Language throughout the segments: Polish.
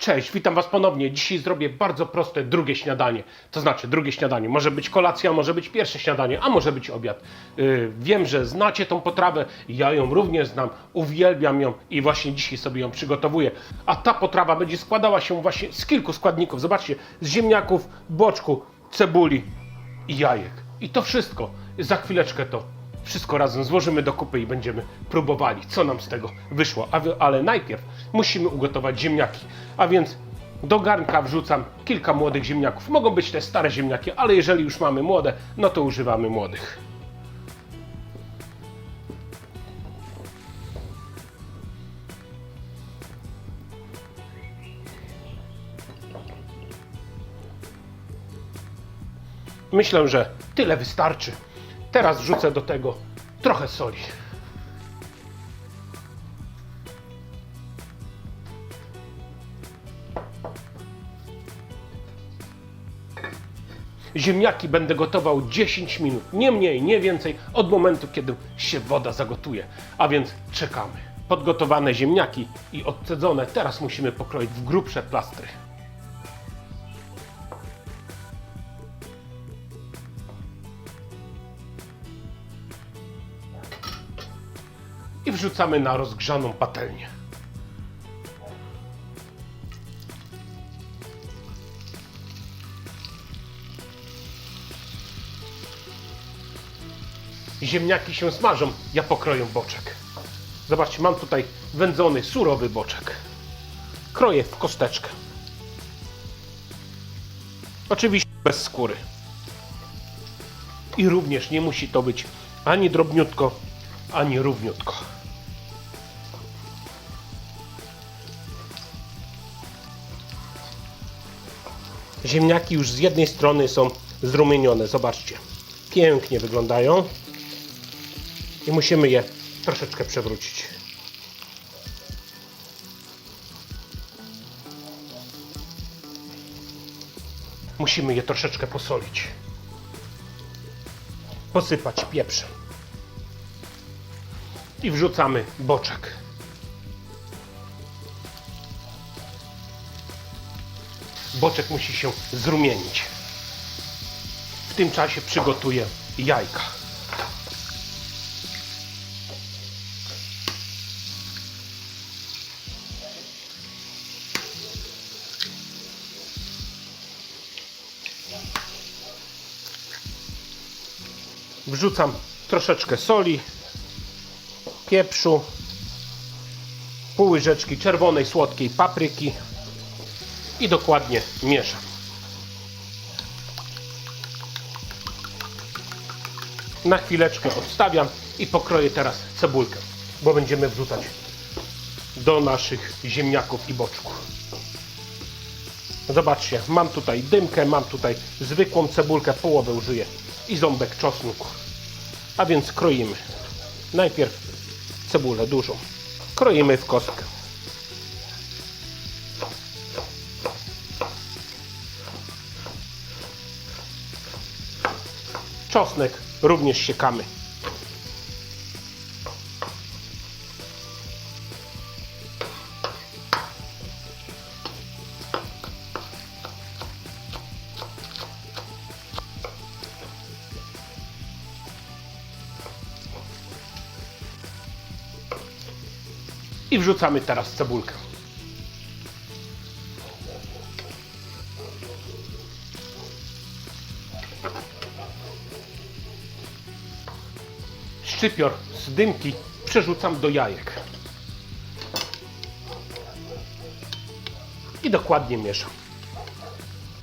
Cześć, witam Was ponownie. Dzisiaj zrobię bardzo proste drugie śniadanie. To znaczy, drugie śniadanie. Może być kolacja, może być pierwsze śniadanie, a może być obiad. Yy, wiem, że znacie tą potrawę, ja ją również znam, uwielbiam ją i właśnie dzisiaj sobie ją przygotowuję. A ta potrawa będzie składała się właśnie z kilku składników. Zobaczcie, z ziemniaków, boczku, cebuli i jajek. I to wszystko. Za chwileczkę to wszystko razem złożymy do kupy i będziemy próbowali, co nam z tego wyszło. Ale najpierw musimy ugotować ziemniaki. A więc do garnka wrzucam kilka młodych ziemniaków. Mogą być te stare ziemniaki, ale jeżeli już mamy młode, no to używamy młodych. Myślę, że tyle wystarczy. Teraz wrzucę do tego trochę soli. Ziemniaki będę gotował 10 minut, nie mniej, nie więcej, od momentu, kiedy się woda zagotuje. A więc czekamy. Podgotowane ziemniaki i odcedzone teraz musimy pokroić w grubsze plastry. I wrzucamy na rozgrzaną patelnię. Ziemniaki się smażą, ja pokroję boczek. Zobaczcie, mam tutaj wędzony, surowy boczek. Kroję w kosteczkę. Oczywiście bez skóry. I również nie musi to być ani drobniutko, ani równiutko. Ziemniaki już z jednej strony są zrumienione, zobaczcie. Pięknie wyglądają. I musimy je troszeczkę przewrócić. Musimy je troszeczkę posolić. Posypać pieprzem i wrzucamy boczek. Boczek musi się zrumienić. W tym czasie przygotuję jajka. Wrzucam troszeczkę soli, pieprzu, pół łyżeczki czerwonej słodkiej papryki i dokładnie mieszam. Na chwileczkę odstawiam i pokroję teraz cebulkę, bo będziemy wrzucać do naszych ziemniaków i boczków. Zobaczcie, mam tutaj dymkę, mam tutaj zwykłą cebulkę, połowę użyję i ząbek czosnku. A więc kroimy. Najpierw cebulę dużą. Kroimy w kostkę. Czosnek również siekamy. I wrzucamy teraz cebulkę. Szczypior z dymki przerzucam do jajek. I dokładnie mieszam.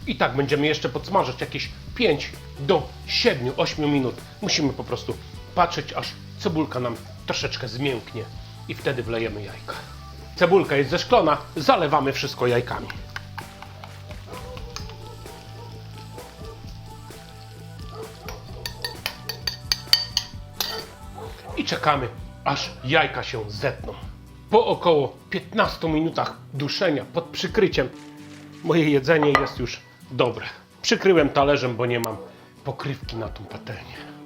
I tak będziemy jeszcze podsmażać jakieś 5 do 7-8 minut. Musimy po prostu patrzeć, aż cebulka nam troszeczkę zmięknie i wtedy wlejemy jajka. Cebulka jest zeszklona, zalewamy wszystko jajkami. I czekamy, aż jajka się zetną. Po około 15 minutach duszenia pod przykryciem moje jedzenie jest już dobre. Przykryłem talerzem, bo nie mam pokrywki na tą patelnię.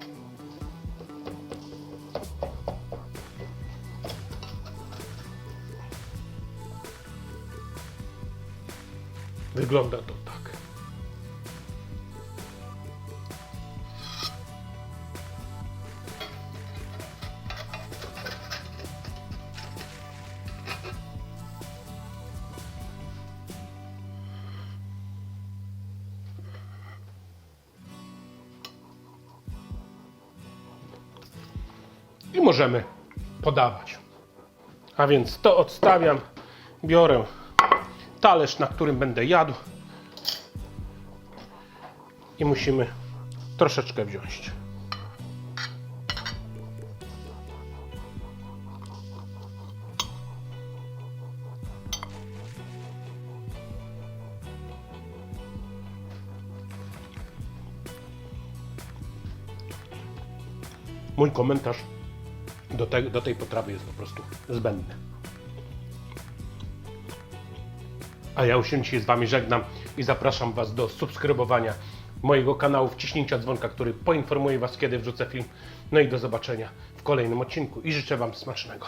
Wygląda to tak. I możemy podawać. A więc to odstawiam, biorę talerz, na którym będę jadł i musimy troszeczkę wziąć. Mój komentarz do, te, do tej potrawy jest po prostu zbędny. A ja już się z Wami żegnam i zapraszam Was do subskrybowania mojego kanału, wciśnięcia dzwonka, który poinformuje Was, kiedy wrzucę film. No i do zobaczenia w kolejnym odcinku i życzę Wam smacznego.